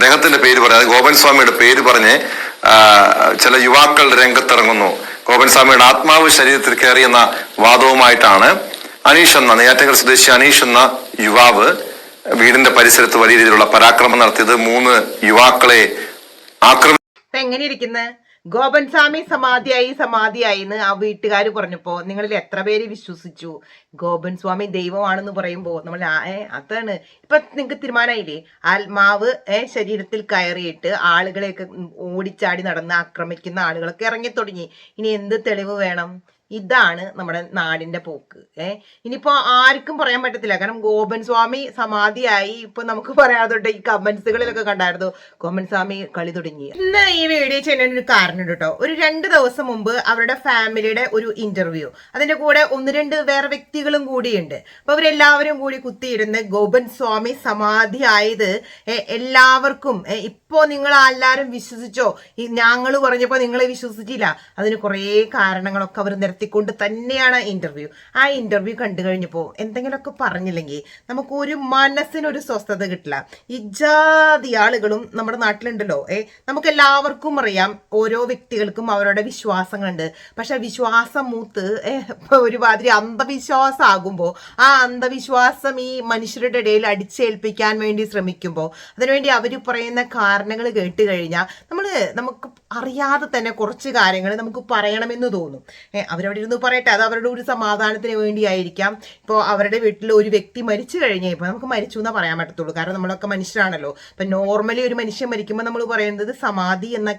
അദ്ദേഹത്തിന്റെ പേര് പറഞ്ഞ് അതായത് ഗോപൻ സ്വാമിയുടെ പേര് പറഞ്ഞ് ചില യുവാക്കൾ രംഗത്തിറങ്ങുന്നു. ഗോപൻ സ്വാമിയുടെ ആത്മാവ് ശരീരത്തിൽ കയറിയെന്ന വാദവുമായിട്ടാണ് അനീഷ് എന്ന നെയ്യാറ്റക്കര സ്വദേശി അനീഷ് എന്ന യുവാവ് വീടിന്റെ പരിസരത്ത് വലിയ രീതിയിലുള്ള പരാക്രമം നടത്തിയത്. മൂന്ന് യുവാക്കളെ ആക്രമി എങ്ങനെ ഗോപൻ സ്വാമി സമാധിയായി സമാധിയായി എന്ന് ആ വീട്ടുകാർ പറഞ്ഞപ്പോ നിങ്ങളിൽ എത്ര പേര് വിശ്വസിച്ചു? ഗോപൻ സ്വാമി ദൈവമാണെന്ന് പറയുമ്പോ നമ്മൾ അതാണ്. ഇപ്പൊ നിങ്ങക്ക് തീരുമാനമായില്ലേ ആത്മാവ് ഏ ശരീരത്തിൽ കയറിയിട്ട് ആളുകളെയൊക്കെ ഓടിച്ചാടി നടന്ന് ആക്രമിക്കുന്ന ആളുകളൊക്കെ ഇറങ്ങി തുടങ്ങി ഇനി എന്ത് തെളിവ് വേണം? ഇതാണ് നമ്മുടെ നാടിന്റെ പോക്ക് ഏ? ഇനിയിപ്പോ ആർക്കും പറയാൻ പറ്റത്തില്ല. കാരണം ഗോപൻ സ്വാമി സമാധിയായി ഇപ്പൊ നമുക്ക് പറയാതുണ്ട് ഈ കമന്റ്സുകളിലൊക്കെ കണ്ടായിരുന്നു. ഗോപൻ സ്വാമി കളി തുടങ്ങി. ഇന്ന് ഈ വീഡിയോ ചെയ്യുന്നതിന് ഒരു കാരണം കേട്ടോ ഒരു രണ്ട് ദിവസം മുമ്പ് അവരുടെ ഫാമിലിയുടെ ഒരു ഇന്റർവ്യൂ. അതിന്റെ കൂടെ ഒന്ന് രണ്ട് വേറെ വ്യക്തികളും കൂടിയുണ്ട്. അപ്പൊ അവരെല്ലാവരും കൂടി കുത്തിയിരുന്ന് ഗോപൻ സ്വാമി സമാധി ആയത് എല്ലാവർക്കും ഇപ്പോ നിങ്ങൾ എല്ലാവരും വിശ്വസിച്ചോ? ഞങ്ങൾ പറഞ്ഞപ്പോ നിങ്ങളെ വിശ്വസിച്ചില്ല. അതിന് കുറേ കാരണങ്ങളൊക്കെ അവർ നിരത്തിക്കൊണ്ട് തന്നെയാണ് ഇന്റർവ്യൂ ആ ഇന്റർവ്യൂ കണ്ടു കഴിഞ്ഞപ്പോൾ എന്തെങ്കിലുമൊക്കെ പറഞ്ഞില്ലെങ്കിൽ നമുക്ക് ഒരു മനസ്സിനൊരു സ്വസ്ഥത കിട്ടില്ല. ഈ ജാതി ആളുകളും നമ്മുടെ നാട്ടിലുണ്ടല്ലോ ഏ നമുക്ക് എല്ലാവർക്കും അറിയാം ഓരോ വ്യക്തികൾക്കും അവരുടെ വിശ്വാസങ്ങളുണ്ട്. പക്ഷെ വിശ്വാസം മൂത്ത് ഒരുമാതിരി അന്ധവിശ്വാസം ആകുമ്പോൾ ആ അന്ധവിശ്വാസം ഈ മനുഷ്യരുടെ ഇടയിൽ അടിച്ചേൽപ്പിക്കാൻ വേണ്ടി ശ്രമിക്കുമ്പോൾ അതിനുവേണ്ടി അവർ പറയുന്ന കാരണങ്ങൾ കേട്ട് കഴിഞ്ഞാൽ നമ്മൾ നമുക്ക് അറിയാതെ തന്നെ കുറച്ച് കാര്യങ്ങൾ നമുക്ക് പറയണമെന്ന് തോന്നും. അവരവിടെ ഇരുന്ന് പറയട്ടെ അത് അവരുടെ ഒരു സമാധാനത്തിന് വേണ്ടിയായിരിക്കാം. ഇപ്പോൾ അവരുടെ വീട്ടിൽ ഒരു വ്യക്തി മരിച്ചു കഴിഞ്ഞാൽ ഇപ്പോൾ നമുക്ക് മരിച്ചു എന്നേ പറയാൻ പറ്റത്തുള്ളൂ. കാരണം നമ്മളൊക്കെ മനുഷ്യരാണല്ലോ. ഇപ്പം നോർമലി ഒരു മനുഷ്യൻ മരിക്കുമ്പോൾ നമ്മൾ പറയുന്നത് സമാധി എന്ന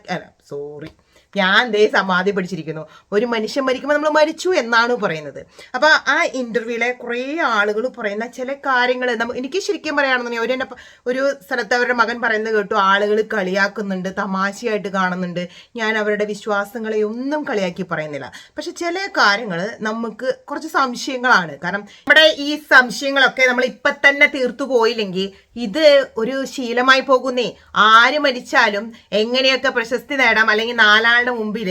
സോറി ഞാൻ ദേ സമാധി പിടിച്ചിരിക്കുന്നു. ഒരു മനുഷ്യൻ മരിക്കുമ്പോൾ നമ്മൾ മരിച്ചു എന്നാണ് പറയുന്നത്. അപ്പോൾ ആ ഇന്റർവ്യൂവിലെ കുറേ ആളുകൾ പറയുന്ന ചില കാര്യങ്ങൾ എനിക്ക് ശരിക്കും പറയുകയാണെന്നുണ്ടെങ്കിൽ ഒരു ഒരു സ്ഥലത്ത് അവരുടെ മകൻ പറയുന്നത് കേട്ടു ആളുകൾ കളിയാക്കുന്നുണ്ട് തമാശയായിട്ട് കാണുന്നുണ്ട്. ഞാൻ അവരുടെ വിശ്വാസങ്ങളെ ഒന്നും കളിയാക്കി പറയുന്നില്ല. പക്ഷെ ചില കാര്യങ്ങൾ നമുക്ക് കുറച്ച് സംശയങ്ങളാണ്. കാരണം നമ്മുടെ ഈ സംശയങ്ങളൊക്കെ നമ്മൾ ഇപ്പൊ തന്നെ തീർത്തു പോയില്ലെങ്കിൽ ഇത് ഒരു ശീലമായി പോകുന്നേ. ആര് മരിച്ചാലും എങ്ങനെയൊക്കെ പ്രശസ്തി നേടാം അല്ലെങ്കിൽ നാലാളുടെ മുമ്പിൽ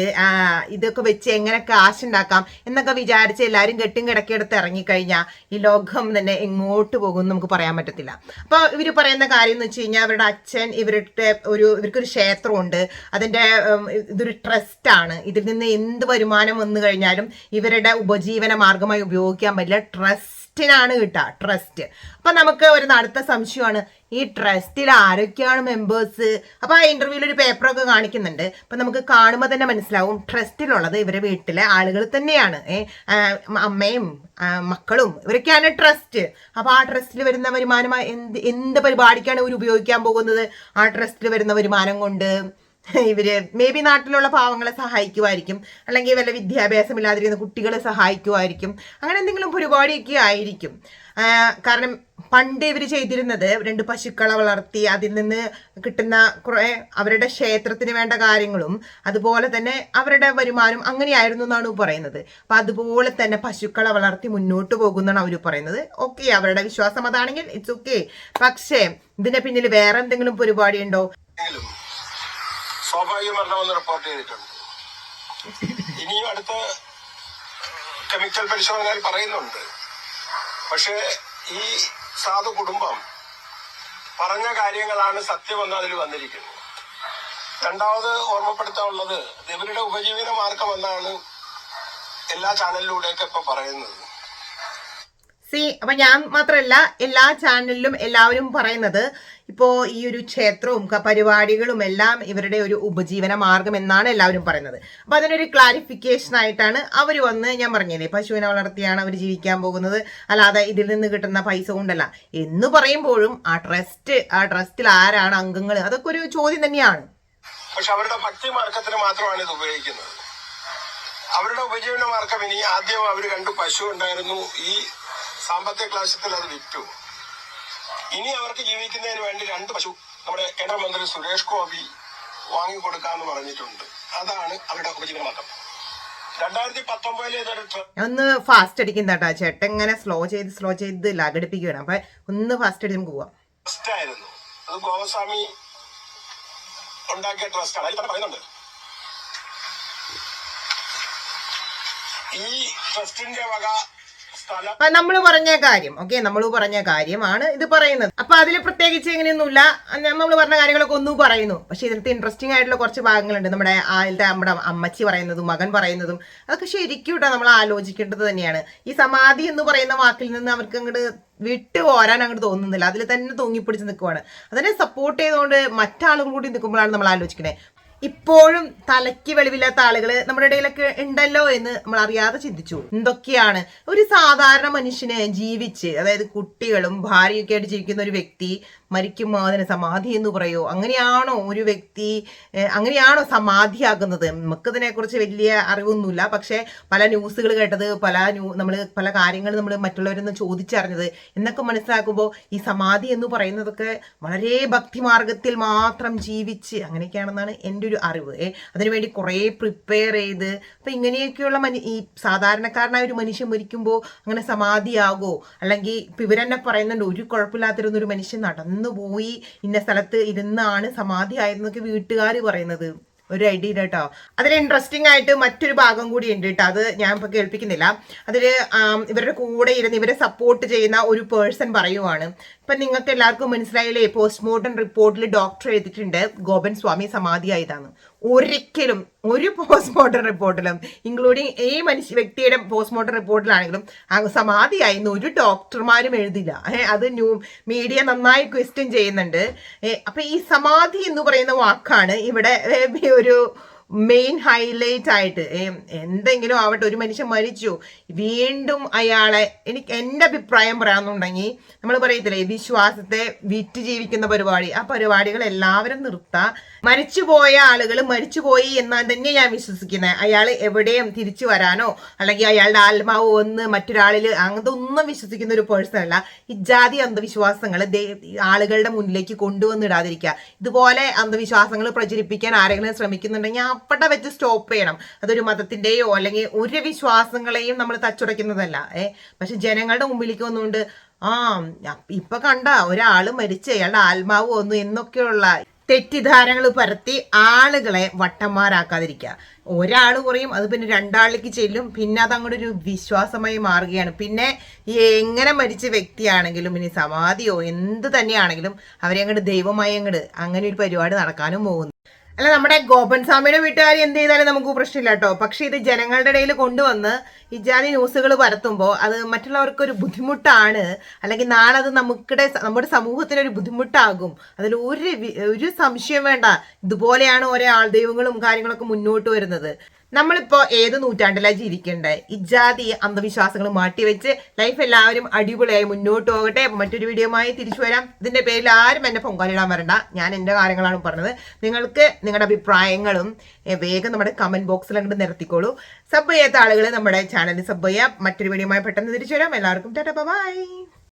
ഇതൊക്കെ വെച്ച് എങ്ങനെ കാശുണ്ടാക്കാം എന്നൊക്കെ വിചാരിച്ച് എല്ലാവരും കെട്ടും കിടക്കിയെടുത്ത് ഇറങ്ങിക്കഴിഞ്ഞാൽ ഈ ലോകം തന്നെ എങ്ങോട്ട് പോകും നമുക്ക് പറയാൻ പറ്റത്തില്ല. അപ്പോൾ ഇവർ പറയുന്ന കാര്യം എന്ന് വെച്ച് കഴിഞ്ഞാൽ അവരുടെ അച്ഛൻ ഇവരുടെ ഒരു ഇവർക്കൊരു ക്ഷേത്രമുണ്ട്. അതിന്റെ ഇതൊരു ട്രസ്റ്റാണ് ഇതിൽ നിന്ന് എന്ത് വരുമാനം വന്നു കഴിഞ്ഞാലും ഇവരുടെ ഉപജീവന മാർഗമായി ഉപയോഗിക്കാൻ പറ്റില്ല. ട്രസ്റ്റ് ട്രസ്റ്റിനാണ് കിട്ടുക ട്രസ്റ്റ് അപ്പം നമുക്ക് ഒരു അടുത്ത സംശയമാണ് ഈ ട്രസ്റ്റിൽ ആരൊക്കെയാണ് മെമ്പേഴ്സ് അപ്പോൾ ആ ഇന്റർവ്യൂവിൽ ഒരു പേപ്പറൊക്കെ കാണിക്കുന്നുണ്ട്. അപ്പം നമുക്ക് കാണുമ്പോൾ തന്നെ മനസ്സിലാവും ട്രസ്റ്റിലുള്ളത് ഇവരെ വീട്ടിലെ ആളുകൾ തന്നെയാണ്. അമ്മയും മക്കളും ഇവരൊക്കെയാണ് ട്രസ്റ്റ് അപ്പോൾ ആ ട്രസ്റ്റിൽ വരുന്ന വരുമാനം എന്ത് എന്ത് പരിപാടിക്കാണ് ഇവർ ഉപയോഗിക്കാൻ പോകുന്നത്? ആ ട്രസ്റ്റിൽ വരുന്ന വരുമാനം കൊണ്ട് ഇവർ മേ ബി നാട്ടിലുള്ള പാവങ്ങളെ സഹായിക്കുമായിരിക്കും അല്ലെങ്കിൽ വല്ല വിദ്യാഭ്യാസം ഇല്ലാതിരിക്കുന്ന കുട്ടികളെ സഹായിക്കുമായിരിക്കും അങ്ങനെ എന്തെങ്കിലും പരിപാടിയൊക്കെ ആയിരിക്കും. കാരണം പണ്ട് ഇവർ ചെയ്തിരുന്നത് രണ്ട് പശുക്കളെ വളർത്തി അതിൽ നിന്ന് കിട്ടുന്ന കുറെ അവരുടെ ക്ഷേത്രത്തിന് വേണ്ട കാര്യങ്ങളും അതുപോലെ തന്നെ അവരുടെ വരുമാനം അങ്ങനെയായിരുന്നു എന്നാണ് പറയുന്നത്. അപ്പൊ അതുപോലെ തന്നെ പശുക്കളെ വളർത്തി മുന്നോട്ട് പോകുന്നതാണ് അവർ പറയുന്നത്. ഓക്കെ അവരുടെ വിശ്വാസം അതാണെങ്കിൽ ഇറ്റ്സ് ഓക്കെ പക്ഷേ ഇതിന്റെ പിന്നിൽ വേറെ എന്തെങ്കിലും പരിപാടി ഉണ്ടോ സ്വാഭാവിക മരണമെന്ന് റിപ്പോർട്ട് ചെയ്തിട്ടുണ്ട്. ഇനിയും അടുത്ത കെമിക്കൽ പരിശോധനയിൽ പറയുന്നുണ്ട്. പക്ഷേ ഈ സാധു കുടുംബം പറഞ്ഞ കാര്യങ്ങളാണ് സത്യമെന്ന് അതിൽ വന്നിരിക്കുന്നത്. രണ്ടാമത് ഓർമ്മപ്പെടുത്താനുള്ളത് ഇവരുടെ ഉപജീവന മാർഗം എന്നാണ് എല്ലാ ചാനലിലൂടെയൊക്കെ ഇപ്പൊ പറയുന്നത്. സി അപ്പൊ ഞാൻ മാത്രമല്ല എല്ലാ ചാനലിലും എല്ലാവരും പറയുന്നത് ഇപ്പോ ഈ ഒരു ക്ഷേത്രവും പരിപാടികളും എല്ലാം ഇവരുടെ ഒരു ഉപജീവന മാർഗം എന്നാണ് എല്ലാവരും പറയുന്നത്. അപ്പൊ അതിനൊരു ക്ലാരിഫിക്കേഷൻ ആയിട്ടാണ് അവർ വന്ന് ഞാൻ പറഞ്ഞില്ലേ പശുവിനെ വളർത്തിയാണ് അവർ ജീവിക്കാൻ പോകുന്നത്. അല്ലാതെ ഇതിൽ നിന്ന് കിട്ടുന്ന പൈസ കൊണ്ടല്ല. എന്ന് പറയുമ്പോഴും ആ ട്രസ്റ്റ് ആ ട്രസ്റ്റിൽ ആരാണ് അംഗങ്ങൾ? അതൊക്കെ ഒരു ചോദ്യം തന്നെയാണ്. പക്ഷെ അവരുടെ ഭക്തി മാർഗത്തിന് മാത്രമാണ് ഇത് ഉപയോഗിക്കുന്നത്. അവരുടെ ഉപജീവന മാർഗം ഇനി ആദ്യം അവർ രണ്ട് പശു ഉണ്ടായിരുന്നു. ഈ സാമ്പത്തിക ക്ലാശത്തിൽ അത് വിറ്റു. ഇനി അവർക്ക് ജീവിക്കുന്നതിന് വേണ്ടി രണ്ട് പശു നമ്മുടെ കേന്ദ്രമന്ത്രി സുരേഷ് ഗോപി വാങ്ങിക്കൊടുക്കാന്ന് പറഞ്ഞിട്ടുണ്ട്. അതാണ് അവരുടെ ഉപജീവന മാർഗം. ഒന്ന് ഫാസ്റ്റ് അടിക്കുന്ന കേട്ടോ. ചേട്ടൻ ഇങ്ങനെ സ്ലോ ചെയ്ത് സ്ലോ ചെയ്ത് ലാഘടിപ്പിക്കുകയാണ്. അപ്പൊ ഒന്ന് ഫാസ്റ്റ് അടിച്ച് നമുക്ക് പോവാം. ട്രസ്റ്റ് ആയിരുന്നു. അത് ഗോപസ്വാമി ഉണ്ടാക്കിയ ട്രസ്റ്റാണ് അതിൽ പറയുന്നുണ്ട്. ഈ ട്രസ്റ്റിന്റെ വക നമ്മൾ പറഞ്ഞ കാര്യം ഓക്കെ നമ്മൾ പറഞ്ഞ കാര്യമാണ് ഇത് പറയുന്നത്. അപ്പൊ അതിൽ പ്രത്യേകിച്ച് എങ്ങനെയൊന്നുമില്ല നമ്മൾ പറഞ്ഞ കാര്യങ്ങളൊക്കെ ഒന്നും പറയുന്നു. പക്ഷെ ഇതിനകത്ത് ഇൻട്രസ്റ്റിംഗ് ആയിട്ടുള്ള കുറച്ച് ഭാഗങ്ങളുണ്ട്. നമ്മുടെ ആദ്യത്തെ നമ്മുടെ അമ്മച്ചി പറയുന്നതും മകൻ പറയുന്നതും അതൊക്കെ ശരിക്കും കേട്ടോ നമ്മൾ ആലോചിക്കേണ്ടത് തന്നെയാണ്. ഈ സമാധി എന്ന് പറയുന്ന വാക്കിൽ നിന്ന് അവർക്ക് അങ്ങോട്ട് വിട്ടു പോരാൻ അങ്ങോട്ട് തോന്നുന്നില്ല. അതിൽ തന്നെ തൂങ്ങിപ്പിടിച്ച് നിൽക്കുവാണ് അതിനെ സപ്പോർട്ട് ചെയ്തുകൊണ്ട് മറ്റാളുകൾ കൂടി നിൽക്കുമ്പോഴാണ് നമ്മൾ ആലോചിക്കണേ. ഇപ്പോഴും തലയ്ക്ക് വെളിവില്ലാത്ത ആളുകൾ നമ്മുടെ ഇടയിലൊക്കെ ഉണ്ടല്ലോ എന്ന് നമ്മൾ അറിയാതെ ചിന്തിച്ചു. എന്തൊക്കെയാണ്? ഒരു സാധാരണ മനുഷ്യനെ ജീവിച്ച് അതായത് കുട്ടികളും ഭാര്യയൊക്കെ ആയിട്ട് ജീവിക്കുന്ന ഒരു വ്യക്തി മരിക്കുമ്പോൾ അതിന് സമാധി എന്ന് പറയോ? അങ്ങനെയാണോ ഒരു വ്യക്തി അങ്ങനെയാണോ സമാധിയാകുന്നത്? നമുക്ക് ഇതിനെക്കുറിച്ച് വലിയ അറിവൊന്നുമില്ല. പക്ഷേ പല ന്യൂസുകൾ കേട്ടത് പല ന്യൂ നമ്മൾ പല കാര്യങ്ങൾ നമ്മൾ മറ്റുള്ളവരിൽ നിന്ന് ചോദിച്ചറിഞ്ഞത് എന്നൊക്കെ മനസ്സിലാക്കുമ്പോൾ ഈ സമാധി എന്ന് പറയുന്നതൊക്കെ വളരെ ഭക്തിമാർഗത്തിൽ മാത്രം ജീവിച്ച് അങ്ങനെയൊക്കെയാണെന്നാണ് എന്റെ ഒരു അറിവ് അതിനുവേണ്ടി കുറേ പ്രിപ്പയർ ചെയ്ത് അപ്പം ഇങ്ങനെയൊക്കെയുള്ള മനു ഈ സാധാരണക്കാരനായ ഒരു മനുഷ്യൻ മരിക്കുമ്പോൾ അങ്ങനെ സമാധിയാകോ? അല്ലെങ്കിൽ ഇപ്പം ഇവരെന്നെ പറയുന്നുണ്ട് ഒരു കുഴപ്പമില്ലാത്തൊരു മനുഷ്യൻ നടന്നു പോയി ഇന്ന സ്ഥലത്ത് ഇരുന്നാണ് സമാധി ആയതെന്നൊക്കെ വീട്ടുകാർ പറയുന്നത്. ഒരു ഐഡിയ കേട്ടോ. അതിൽ ഇൻട്രസ്റ്റിംഗ് ആയിട്ട് മറ്റൊരു ഭാഗം കൂടി ഉണ്ട് കേട്ടോ. അത് ഞാൻ ഇപ്പൊ കേൾപ്പിക്കുന്നില്ല. അതിൽ ഇവരുടെ കൂടെ ഇരുന്ന് ഇവരെ സപ്പോർട്ട് ചെയ്യുന്ന ഒരു പേഴ്സൺ പറയുവാണ്. ഇപ്പൊ നിങ്ങൾക്ക് എല്ലാവർക്കും മനസ്സിലായില്ലേ പോസ്റ്റ്മോർട്ടം റിപ്പോർട്ടിൽ ഡോക്ടർ എഴുതിയിട്ടുണ്ട് ഗോപൻ സ്വാമി സമാധിയായതാണ് ഒരിക്കലും ഒരു പോസ്റ്റ്മോർട്ടം റിപ്പോർട്ടിലും ഇൻക്ലൂഡിങ് ഈ മനുഷ്യ വ്യക്തിയുടെ പോസ്റ്റ്മോർട്ടം റിപ്പോർട്ടിലാണെങ്കിലും സമാധിയായിരുന്നു ഒരു ഡോക്ടർമാരും എഴുതില്ല. അത് ന്യൂ മീഡിയ നന്നായി ക്വസ്റ്റ്യൻ ചെയ്യുന്നുണ്ട്. അപ്പൊ ഈ സമാധി എന്ന് പറയുന്ന വാക്കാണ് ഇവിടെ ഒരു മെയിൻ ഹൈലൈറ്റ് ആയിട്ട് എന്തെങ്കിലും ആവട്ടെ ഒരു മനുഷ്യൻ മരിച്ചു വീണ്ടും അയാളെ എനിക്ക് എന്റെ അഭിപ്രായം പറയാമെന്നുണ്ടെങ്കിൽ നമ്മൾ പറയത്തില്ലേ വിശ്വാസത്തെ വിറ്റ് ജീവിക്കുന്ന പരിപാടി ആ പരിപാടികൾ എല്ലാവരും നിർത്താം മരിച്ചുപോയ ആളുകൾ മരിച്ചുപോയി എന്നാണ് തന്നെ ഞാൻ വിശ്വസിക്കുന്നത്. അയാൾ എവിടെയും തിരിച്ചു വരാനോ അല്ലെങ്കിൽ അയാളുടെ ആത്മാവ് ഒന്ന് മറ്റൊരാളിൽ ഒന്നും വിശ്വസിക്കുന്ന ഒരു പേഴ്സൺ അല്ല. ഈ ജാതി അന്ധവിശ്വാസങ്ങൾ ആളുകളുടെ മുന്നിലേക്ക് കൊണ്ടുവന്നിടാതിരിക്കുക. ഇതുപോലെ അന്ധവിശ്വാസങ്ങൾ പ്രചരിപ്പിക്കാൻ ആരെങ്കിലും ശ്രമിക്കുന്നുണ്ടെങ്കിൽ അപ്പട വെച്ച് സ്റ്റോപ്പ് ചെയ്യണം. അതൊരു മതത്തിന്റെയോ അല്ലെങ്കിൽ ഒരു വിശ്വാസങ്ങളെയും നമ്മൾ തച്ചുടയ്ക്കുന്നതല്ല ഏ പക്ഷെ ജനങ്ങളുടെ മുമ്പിലേക്ക് വന്നുകൊണ്ട് ആ ഇപ്പൊ കണ്ട ഒരാൾ മരിച്ച് അയാളുടെ ആത്മാവ് വന്നു എന്നൊക്കെയുള്ള തെറ്റിദ്ധാരണകൾ പരത്തി ആളുകളെ വട്ടന്മാരാക്കാതിരിക്കുക. ഒരാൾ കുറയും അത് പിന്നെ രണ്ടാളിലേക്ക് ചെല്ലും പിന്നെ അത് അങ്ങോട്ട് ഒരു വിശ്വാസമായി മാറുകയാണ്. പിന്നെ എങ്ങനെ മരിച്ച വ്യക്തിയാണെങ്കിലും ഇനി സമാധിയോ എന്ത് തന്നെയാണെങ്കിലും അവരെ അങ്ങോട്ട് ദൈവമായി അങ്ങോട്ട് അങ്ങനെ ഒരു പരിപാടി നടക്കാനും പോകുന്നു. അല്ല നമ്മുടെ ഗോപൻ സ്വാമിയുടെ വീട്ടുകാർ എന്ത് ചെയ്താലും നമുക്ക് പ്രശ്നമില്ല കേട്ടോ. പക്ഷെ ഇത് ജനങ്ങളുടെ ഇടയിൽ കൊണ്ടുവന്ന് ഇജാതി ന്യൂസുകൾ പരത്തുമ്പോൾ അത് മറ്റുള്ളവർക്ക് ഒരു ബുദ്ധിമുട്ടാണ്. അല്ലെങ്കിൽ നാളെ അത് നമുക്കിടെ നമ്മുടെ സമൂഹത്തിന് ഒരു ബുദ്ധിമുട്ടാകും. അതിൽ ഒരു ഒരു സംശയം വേണ്ട. ഇതുപോലെയാണ് ഓരോ ആൾ ദൈവങ്ങളും കാര്യങ്ങളൊക്കെ മുന്നോട്ട് വരുന്നത്. നമ്മളിപ്പോ ഏത് നൂറ്റാണ്ടിലാണ് ജീവിക്കേണ്ടത് ഇജാതി അന്ധവിശ്വാസങ്ങൾ മാറ്റിവെച്ച് ലൈഫ് എല്ലാവരും അടിപൊളിയായി മുന്നോട്ട് പോകട്ടെ. മറ്റൊരു വീഡിയോയുമായി തിരിച്ചു വരാം. ഇതിന്റെ പേരിൽ ആരും എന്നെ പൊങ്കാലിടാൻ വരണ്ട. ഞാൻ എന്റെ കാര്യങ്ങളാണ് പറഞ്ഞത്. നിങ്ങൾക്ക് നിങ്ങളുടെ അഭിപ്രായങ്ങളും വേഗം നമ്മുടെ കമന്റ് ബോക്സിൽ അങ്ങോട്ട് നിരത്തിക്കോളൂ. സബ് ചെയ്യാത്ത ആളുകൾ നമ്മുടെ ചാനലിൽ സബ് ചെയ്യാം. മറ്റൊരു വീഡിയോയുമായി പെട്ടെന്ന് തിരിച്ചു വരാം. എല്ലാവർക്കും ടാറ്റ ബൈ.